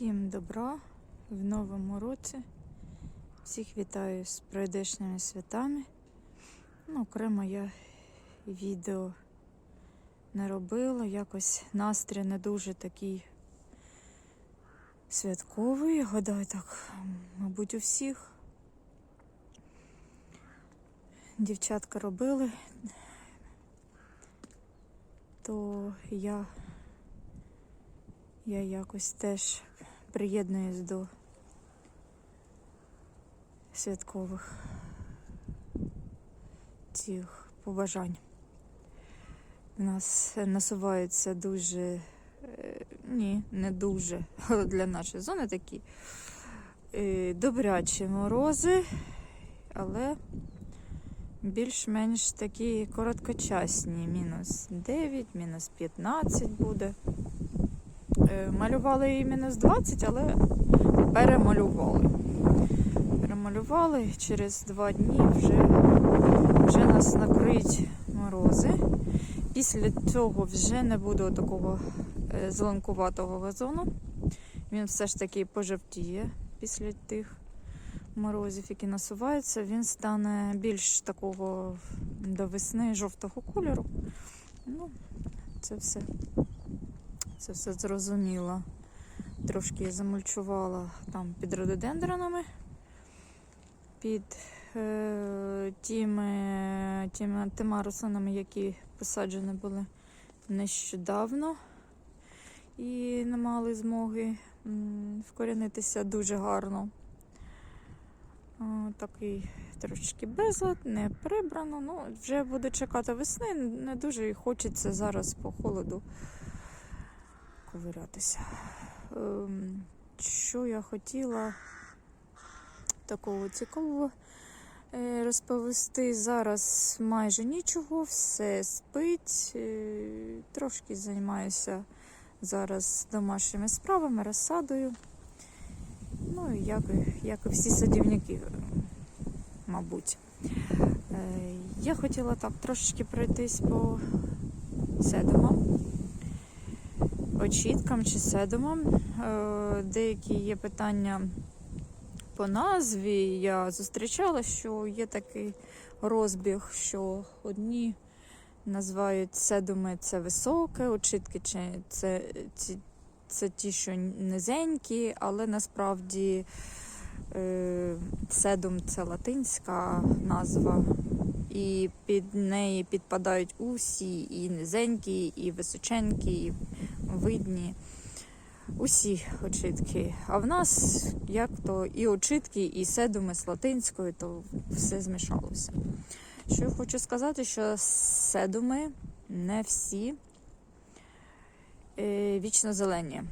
Всім добра в новому році. Всіх вітаю з прийдешніми святами. Ну, окремо я відео не робила. Якось настрій не дуже такий святковий. Гадаю, так, мабуть, у всіх. Дівчатка робили, то я я якось теж приєднуюсь до святкових цих побажань. У нас насуваються дуже, е, ні, не дуже, але для нашої зони такі е, добрячі морози, але більш-менш такі короткочасні. Мінус 9, мінус 15 буде. Е, Малювали і мінус 20, але перемалювали. Перемалювали через два дні вже, вже нас накриють морози. Після цього вже не буде такого е, зеленкуватого газону. Він все ж таки пожовтіє після тих морозів, які насуваються. Він стане більш такого до весни жовтого кольору. Ну, це все. Це все зрозуміло. Трошки я замульчувала там під рододендронами, під е, тими, тими, тими рослинами, які посаджені були нещодавно і не мали змоги вкорінитися дуже гарно. Такий трошки безлад, не прибрано. Ну, вже буду чекати весни. Не дуже хочеться зараз по холоду ковирятися. Ем, Що я хотіла такого цікавого е, розповісти. Зараз майже нічого, все спить. Е, Трошки займаюся зараз домашніми справами, розсадою. Ну, як, як і всі садівники, мабуть. Е, Я хотіла так трошечки пройтись по седумам очіткам чи седумам. Е, Деякі є питання по назві. Я зустрічала, що є такий розбіг, що одні називають седуми це високе, очітки чи це, ці, це ті, що низенькі, але насправді е, седум це латинська назва. І під неї підпадають усі, і низенькі, і височенькі, і видні. Усі очитки. А в нас як то і очитки, і седуми з латинською, то все змішалося. Що я хочу сказати, що седуми не всі е, вічно зелені.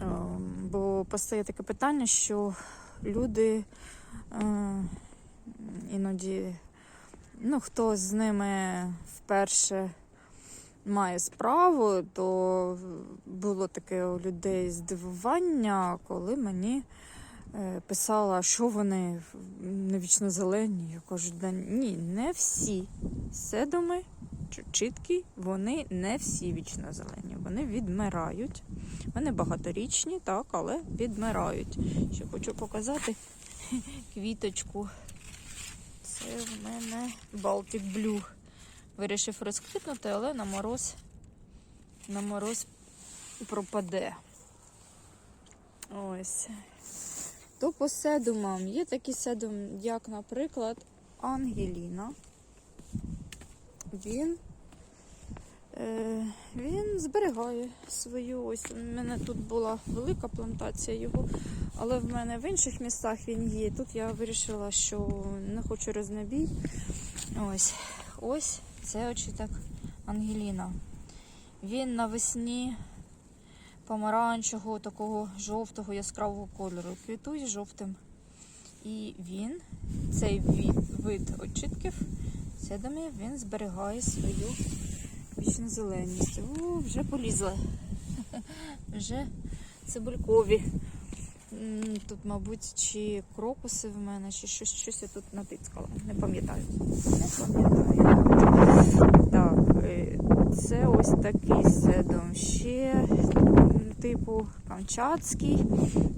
Ем, Бо постає таке питання, що люди е, іноді, ну, хто з ними вперше має справу, то було таке у людей здивування, коли мені е, писала, що вони не вічно зелені. Я кажу, да ні, не всі седуми чи чіткі, вони не всі вічно зелені. Вони відмирають. Вони багаторічні, так, але відмирають. Ще хочу показати квіточку. Це в мене Baltic Blue. Вирішив розквітнути, але на мороз, на мороз пропаде. Ось. То по седумам. Є такі седум, як, наприклад, Ангеліна. Він, е, він зберігає свою. Ось у мене тут була велика плантація його, але в мене в інших містах він є. Тут я вирішила, що не хочу рознобій. Ось. Ось це очіток Ангеліна. Він навесні помаранчевого, такого жовтого яскравого кольору. Квітує жовтим. І він, цей вид, очітків, седами, він зберігає свою вічну зеленість. О, вже полізли. Вже цибулькові. Тут, мабуть, чи крокуси в мене, чи щось, щось я тут натицькала. Не пам'ятаю. Не пам'ятаю. Так, е, це ось такий седом. Ще типу камчатський,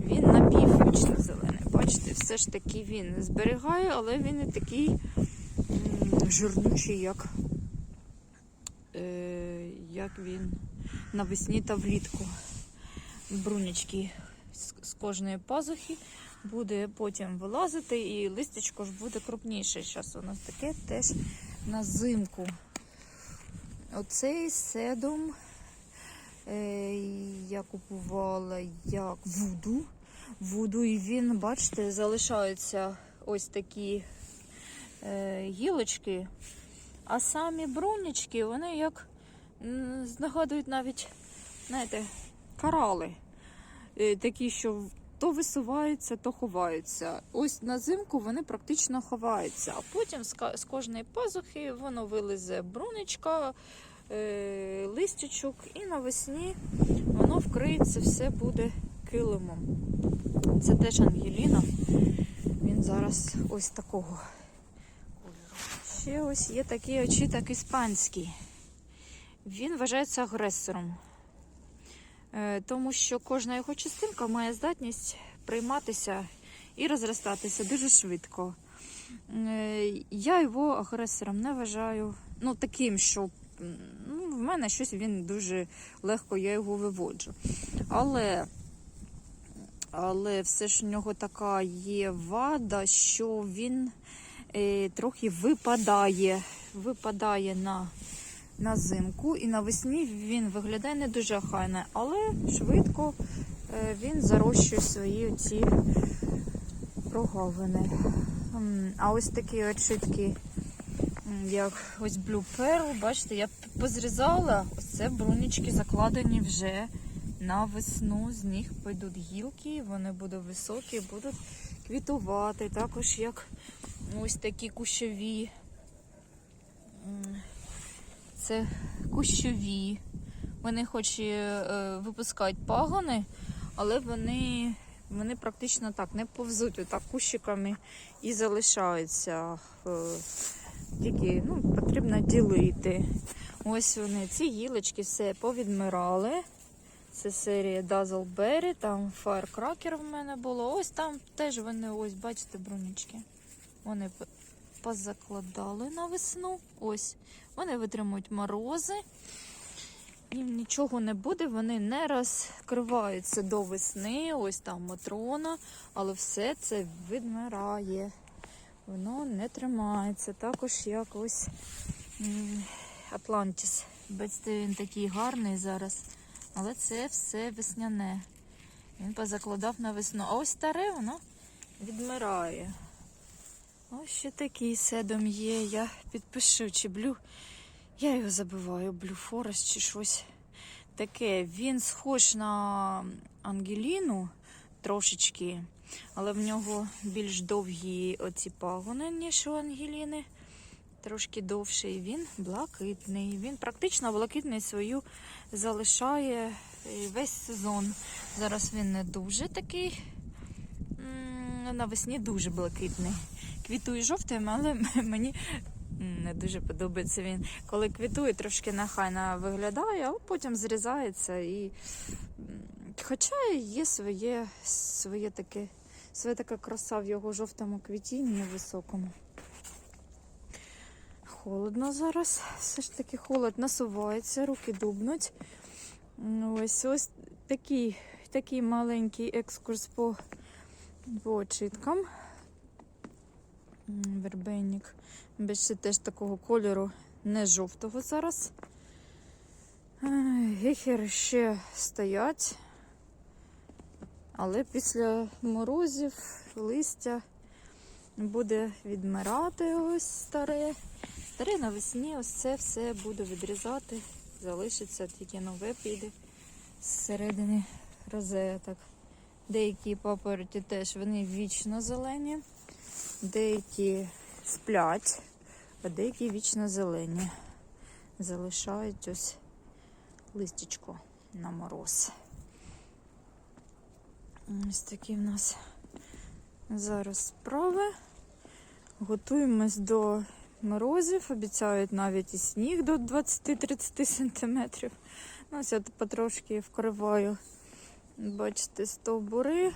він напіввічно зелений. Бачите, все ж таки він зберігає, але він не такий м, жирнючий, як, е, як він навесні та влітку. Брунячки з, кожної пазухи буде потім вилазити, і листячко ж буде крупніше. Зараз у нас таке теж на зимку. Оцей седум е, я купувала як вуду. Вуду, і він, бачите, залишаються ось такі е, гілочки, а самі брунячки, вони як нагадують навіть, знаєте, корали. Е, такі, що то висуваються, то ховаються. Ось на зимку вони практично ховаються, а потім з кожної пазухи воно вилізе брунечка, е, листячок, і навесні воно вкриється, все буде килимом. Це теж Ангеліна. Він зараз ось такого. Ще ось є такий очіток іспанський. Він вважається агресором. Е, тому що кожна його частинка має здатність прийматися і розростатися дуже швидко. Е, Я його агресором не вважаю. Ну, таким, що ну, в мене щось він дуже легко, я його виводжу. Але, але все ж у нього така є вада, що він е, трохи випадає, випадає на на зимку і навесні він виглядає не дуже охайно, але швидко е, він зарощує свої ці прогалини. А ось такі очитки, як ось Blue Pearl, бачите, я позрізала, ось це брунічки закладені вже на весну. З них пойдуть гілки, вони будуть високі, будуть квітувати. Також як ось такі кущові. Це кущові. Вони хоч і е, випускають пагони, але вони, вони практично так не повзуть отак кущиками і залишаються. Е, тільки ну, потрібно ділити. Ось вони, ці гілочки все повідмирали. Це серія Dazzleberry, там Firecracker в мене було. Ось там теж вони, ось, бачите, брунічки. Вони позакладали на весну. Ось. Вони витримують морози. Їм нічого не буде, вони не розкриваються до весни, ось там матрона, але все це відмирає. Воно не тримається. Також як ось Атлантіс. Бачите, він такий гарний зараз. Але це все весняне. Він позакладав на весну. А ось старе воно відмирає. Ось ще такий седом є. Я підпишу, чи блю. Я його забиваю, Blue Forest чи щось таке. Він схож на Ангеліну трошечки, але в нього більш довгі оці пагони, ніж у Ангеліни. Трошки довший. Він блакитний. Він практично блакитний свою залишає е, весь сезон. Зараз він не дуже такий. Навесні дуже блакитний. Квітує жовтим, але мені не дуже подобається він. Коли квітує, трошки нахайно виглядає, а потім зрізається і. Хоча є своє, своє таке, своя така краса в його жовтому квітінні високому. Холодно зараз, все ж таки холод насувається, руки дубнуть. Ну, Ось ось такий, такий маленький екскурс по, по очиткам. М, Вербенник. Більше теж такого кольору, не жовтого зараз. Гехери ще стоять. Але після морозів листя буде відмирати ось старе. Старе навесні ось це все буду відрізати. Залишиться тільки нове піде зсередини розеток. Деякі папороті теж вони вічно зелені, деякі сплять, а деякі вічно зелені. Залишають ось листячко на мороз. Ось такі в нас зараз справи. Готуємось до морозів, обіцяють навіть і сніг до 20-30 сантиметрів. Ну, ось я потрошки вкриваю Бачите, стовбури.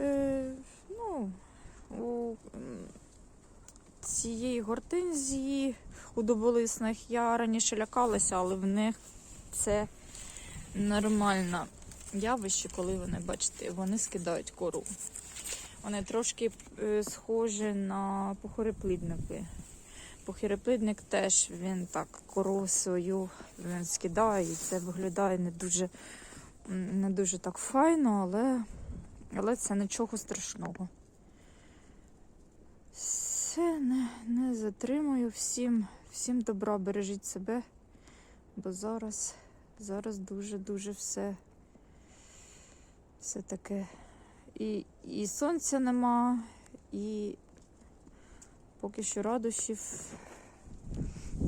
Е, ну, у цієї гортензії у доболисних я раніше лякалася, але в них це нормальне явище, коли вони, бачите, вони скидають кору. Вони трошки е, схожі на похореплідники. Похореплідник теж він так кору свою він скидає, і це виглядає не дуже, не дуже так файно, але, але це нічого страшного. Все, не, не затримую. Всім, всім добра, бережіть себе, бо зараз, зараз дуже-дуже все, все таке. І, і сонця нема, і поки що радощів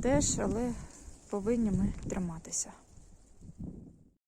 теж, але повинні ми триматися.